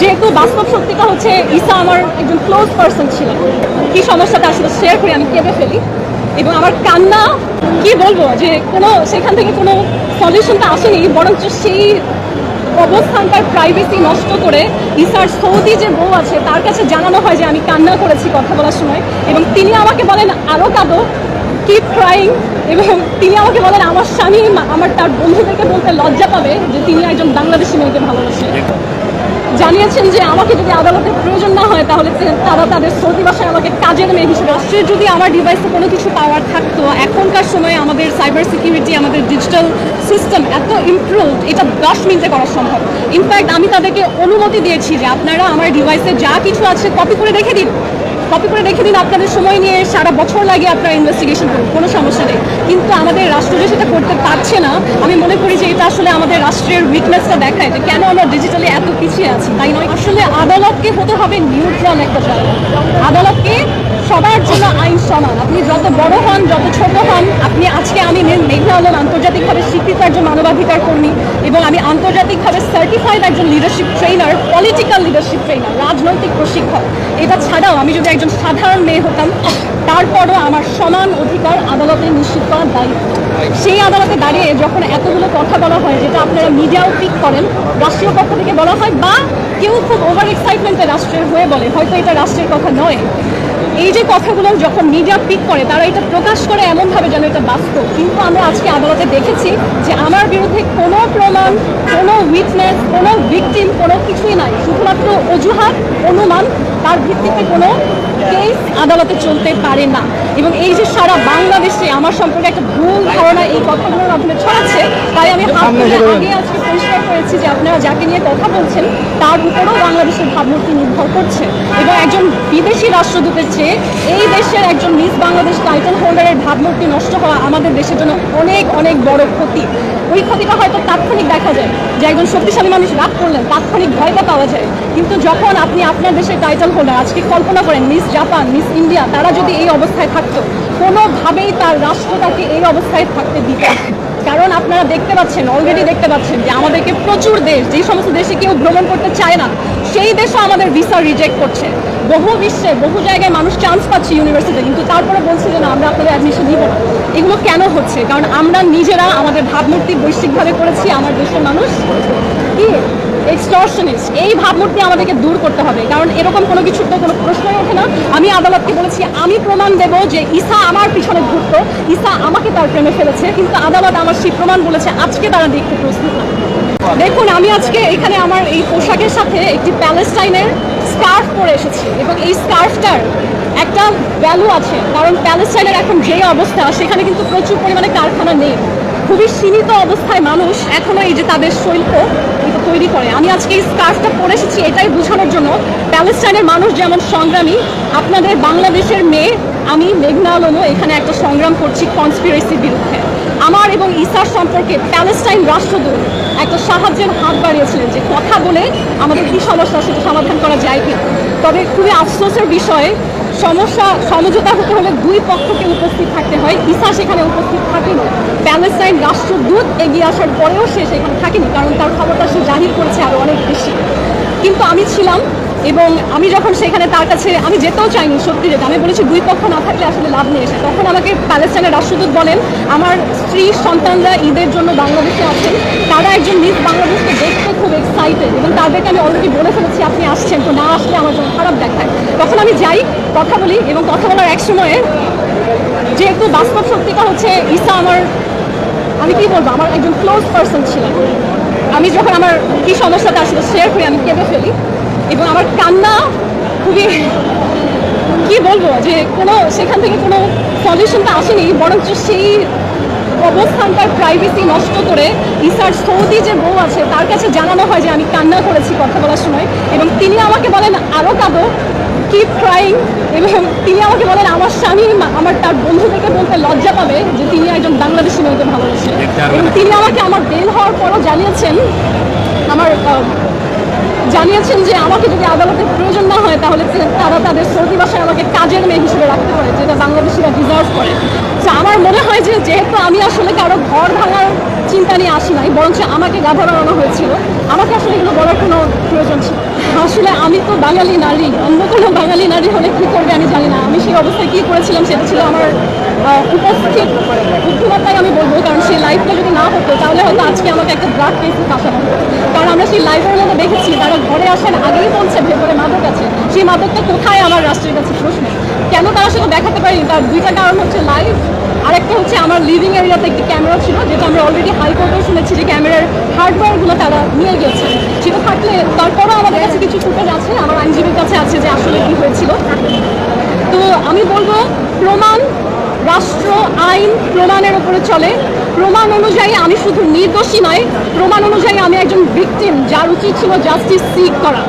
যেহেতু বাস্তব সত্যিটা হচ্ছে ঈসা আমার একজন ক্লোজ পার্সন ছিলেন। কি সমস্যাটা আসলে শেয়ার করে, আমি কেঁদে ফেলি। এবং আমার কান্না, কি বলব, যে কোনো, সেখান থেকে কোনো সলিউশনটা আসেনি, বরঞ্চ সেই অবস্থানটার প্রাইভেসি নষ্ট করে ইসার সৌদি যে বউ আছে, তার কাছে জানানো হয় যে আমি কান্না করেছি কথা বলার সময়। এবং তিনি আমাকে বলেন আরও কাঁদো কিপ ক্রাইং এবং তিনি আমাকে বলেন, আমার স্বামী, আমার তার বন্ধুদেরকে বলতে লজ্জা পাবে যে তিনি একজন বাংলাদেশি মেয়েকে ভালোবাসেন। জানিয়েছেন যে আমাকে যদি আদালতের প্রয়োজন না হয়, তাহলে তারা তাদের সৌদি ভাষায় আমাকে কাজের মেয়ে হিসেবে রাষ্ট্রের যদি আমার ডিভাইসে কোনো কিছু পাওয়ার থাকতো, এখনকার সময়ে আমাদের সাইবার সিকিউরিটি আমাদের ডিজিটাল সিস্টেম এত ইমপ্রুভ এটা দশ মিনিটে করা সম্ভব। ইনফ্যাক্ট আমি তাদেরকে অনুমতি দিয়েছি যে আপনারা আমার ডিভাইসে যা কিছু আছে কপি করে রেখে দিন। কপি করে রেখে দিন, আপনাদের সময় নিয়ে সারা বছর লাগে আপনারা ইনভেস্টিগেশন করুন, কোনো সমস্যা নেই। কিন্তু আমাদের রাষ্ট্র যে সেটা পারছে না। আমি মনে করি যে এটা আসলে আমাদের রাষ্ট্রের উইকনেসটা দেখায় যে কেন আমরা ডিজিটালি এত পিছিয়ে আছি। তাই নয়, আসলে আদালতকে হতে হবে নিউট্রাল একটা জায়গা আদালতকে সবার জন্য সমান। আপনি যত বড় হন, যত ছোট হন, আপনি আজকে আমি মেঘনা আলম আন্তর্জাতিকভাবে স্বীকৃত একজন মানবাধিকার কর্মী এবং আমি আন্তর্জাতিকভাবে সার্টিফাইড একজন leadership trainer political leadership trainer রাজনৈতিক প্রশিক্ষক। এটা ছাড়াও আমি যদি একজন সাধারণ মেয়ে হতাম, তারপরও আমার সমান অধিকার আদালতে নিশ্চিত করার দায়িত্ব সেই আদালতে দাঁড়িয়ে যখন এতগুলো কথা বলা হয়, যেটা আপনারা মিডিয়াও পিক করেন, রাষ্ট্রীয় পক্ষ থেকে বলা হয়, বা কেউ খুব ওভার এক্সাইটমেন্টে রাষ্ট্রের হয়ে বলে, হয়তো এটা রাষ্ট্রের কথা নয়। এই যে কথাগুলো যখন মিডিয়া পিক করে তারা এটা প্রকাশ করে এমনভাবে যেন এটা বাস্তব। কিন্তু আমরা আজকে আদালতে দেখেছি যে আমার বিরুদ্ধে কোনো প্রমাণ কোনো উইটনেস কোনো ভিকটিম কোনো কিছুই নাই। শুধুমাত্র অজুহাত অনুমান তার ভিত্তিতে কোনো কেস আদালতে চলতে পারে না। এবং এই যে সারা বাংলাদেশে আমার সম্পর্কে একটা ভুল ধারণা এই কথাগুলোর মাধ্যমে ছড়াচ্ছে তাই আমি আগে আজকে পরিষ্কার করেছি যে আপনারা যাকে নিয়ে কথা বলছেন, তার উপরেও বাংলাদেশের ভাবমূর্তি নির্ভর করছে। এবং একজন বিদেশি রাষ্ট্রদূতের চেয়ে এই দেশের একজন মিস বাংলাদেশ টাইটেল হোল্ডারের ভাবমূর্তি নষ্ট হওয়া আমাদের দেশের জন্য অনেক অনেক বড় ক্ষতি। ওই ক্ষতিটা হয়তো তাৎক্ষণিক দেখা যায়, যে একজন শক্তিশালী মানুষ রাগ করলেন, তাৎক্ষণিক ভয়টা পাওয়া যায়। কিন্তু যখন আপনি আপনার দেশের টাইটেল হোল্ডার, আজকে কল্পনা করেন, মিস জাপান, মিস ইন্ডিয়া, তারা যদি এই অবস্থায় থাকতো, কোনোভাবেই তার রাষ্ট্র তাকে এই অবস্থায় থাকতে দিত। কারণ আপনারা দেখতে পাচ্ছেন অলরেডি দেখতে পাচ্ছেন যে আমাদেরকে প্রচুর দেশ, যে সমস্ত দেশে কেউ ভ্রমণ করতে চায় না, সেই দেশও আমাদের ভিসা রিজেক্ট করছে। বহু বিশ্বে, বহু জায়গায় মানুষ চান্স পাচ্ছে ইউনিভার্সিটিতে কিন্তু তারপরে বলছে যে না, আমরা আপনাদের অ্যাডমিশন দিব না। এগুলো কেন হচ্ছে? কারণ আমরা নিজেরা আমাদের ভাবমূর্তি বৈশ্বিকভাবে করেছি, আমার দেশের মানুষ এক্সটর্শনিস্ট এই ভাবমূর্তি আমাদেরকে দূর করতে হবে। কারণ এরকম কোনো কিছুর তো কোনো প্রশ্নই ওঠে না। আমি আদালতকে বলেছি, আমি প্রমাণ দেব যে ঈসা আমার পিছনে ঘুরতো, ঈসা আমাকে তার প্রেমে ফেলেছে, কিন্তু আদালত আমার সেই প্রমাণ বলেছে, আজকে তারা দেখতে প্রস্তুত না। দেখুন, আমি আজকে এখানে আমার এই পোশাকের সাথে একটি প্যালেস্টাইনের স্কার্ফ পরে এসেছি এবং এই স্কার্ফটার একটা ভ্যালু আছে, কারণ প্যালেস্টাইনের এখন যে অবস্থা, সেখানে কিন্তু প্রচুর পরিমাণে কারখানা নেই। খুবই সীমিত অবস্থায় মানুষ এখনও এই যে তাদের শৈল্প তৈরি করে। আমি আজকে এই স্কার্ফটা পরে এসেছি, এটাই বোঝানোর জন্য। প্যালেস্টাইনের মানুষ যেমন সংগ্রামী, আপনাদের বাংলাদেশের মেয়ে, আমি মেঘনা আলমও এখানে একটা সংগ্রাম করছি কনস্পিরেসির বিরুদ্ধে। আমার এবং ইসার সম্পর্কে প্যালেস্টাইন রাষ্ট্রদূত একটা সাহায্যের হাত বাড়িয়েছিলেন যে কথা বলে আমাদের কী সমস্যা, সেটা সমাধান করা যায় কি তবে খুবই আফসোসের বিষয় সমস্যা সমঝোতা হতে হলে দুই পক্ষকে উপস্থিত থাকতে হয়। ইসা সেখানে উপস্থিত থাকেনি। প্যালেস্টাইন রাষ্ট্রদূত এগিয়ে আসার পরেও সে সেখানে থাকেনি, কারণ তার খবরটা সে জাহির করেছে আরও অনেক বেশি। কিন্তু আমি ছিলাম এবং আমি যখন সেখানে তার কাছে, আমি যেতেও চাইনি, সত্যি যেটা আমি বলেছি, দুই পক্ষ না থাকলে আসলে লাভ নেই এসে। তখন আমাকে প্যালেস্টাইনের রাষ্ট্রদূত বলেন, আমার স্ত্রী, সন্তানরা ঈদের জন্য বাংলাদেশে আছেন। তারা একজন মিস বাংলাদেশকে দেখতে খুব তাদেরকে আমি অলরেডি বলে ফেলেছি, আপনি আসছেন, তো না আসলে আমার জন্য খারাপ দেখায়। তখন আমি যাই, কথা বলি এবং কথা বলার এক সময়ে যেহেতু বাস্তব সত্যিটা হচ্ছে ঈসা আমার, আমি কি বলব, আমার একজন ক্লোজ পার্সন ছিলেন আমি যখন আমার কি সমস্যাটা আসলে শেয়ার করি, আমি কেঁদে ফেলি। এবং আমার কান্না খুবই, কি বলব, যে কোনো, সেখান থেকে কোনো সলিউশনটা আসেনি, বরঞ্চ সেই অবস্থানটার প্রাইভেসি নষ্ট করে ইসার সৌদি যে বউ আছে তার কাছে জানানো হয় যে আমি কান্না করেছি কথা বলার সময় এবং তিনি আমাকে বলেন আরও কাঁদো কিপ ক্রাইং এবং তিনি আমাকে বলেন আমার স্বামী আমার তার বন্ধুদেরকে বলতে লজ্জা পাবে যে তিনি একজন বাংলাদেশি মেয়েকে ভালোবাসেন এবং তিনি আমাকে আমার বেল হওয়ার পরও জানিয়েছেন আমার জানিয়েছেন যে আমাকে যদি আদালতের প্রয়োজন না হয় তাহলে তারা তাদের সৌদি ভাষায় আমাকে কাজের মেয়ে হিসেবে রাখতে পারে, যেটা বাংলাদেশিরা ডিজার্ভ করে। তো আমার মনে হয় যে যেহেতু আমি আসলে কারও ঘর ভাঙার চিন্তা নিয়ে আসি নাই, বরঞ্চ আমাকে গাধা বানানো হয়েছিল। আমাকে আসলে এগুলো বলার কোনো প্রয়োজন ছিল আসলে আমি তো বাঙালি নারী, অন্য কোনো বাঙালি নারী হলে কী করবে আমি জানি না। আমি সেই অবস্থায় কী করেছিলাম সেটা ছিল আমার উপস্থিত বুদ্ধিমত্তাই আমি বলব, কারণ সেই লাইফটা যদি না হতো, তাহলে হয়তো আজকে আমাকে একটা কেসে ফাঁসানো হতো। কারণ আমরা সেই লাইফের মধ্যে দেখেছি তারা ঘরে আসার আগেই বলছে, ভেতরে মাদক আছে। সেই মাদকটা কোথায় আমার রাষ্ট্রের কাছে প্রশ্ন? কেন তারা সেটা দেখাতে পারিনি? তার দুইটা কারণ হচ্ছে লাইভ আরেকটা হচ্ছে আমার লিভিং এরিয়াতে একটি ক্যামেরা ছিল, যেটা আমরা অলরেডি হাইকোর্টেও শুনেছি যে ক্যামেরার হার্ডওয়্যারগুলো তারা নিয়ে গেছে। সেটা থাকলে তারপরও আমাদের কাছে কিছু ফুটেজ আছে, আমার আইনজীবীর কাছে আছে যে আসলে কি হয়েছিল। তো আমি বলব, প্রমাণ, রাষ্ট্র, আইন প্রমাণের উপরে চলে। প্রমাণ অনুযায়ী আমি শুধু নির্দোষী নয়, প্রমাণ অনুযায়ী আমি একজন ভিকটিম যার উচিত ছিল জাস্টিস সিক করা।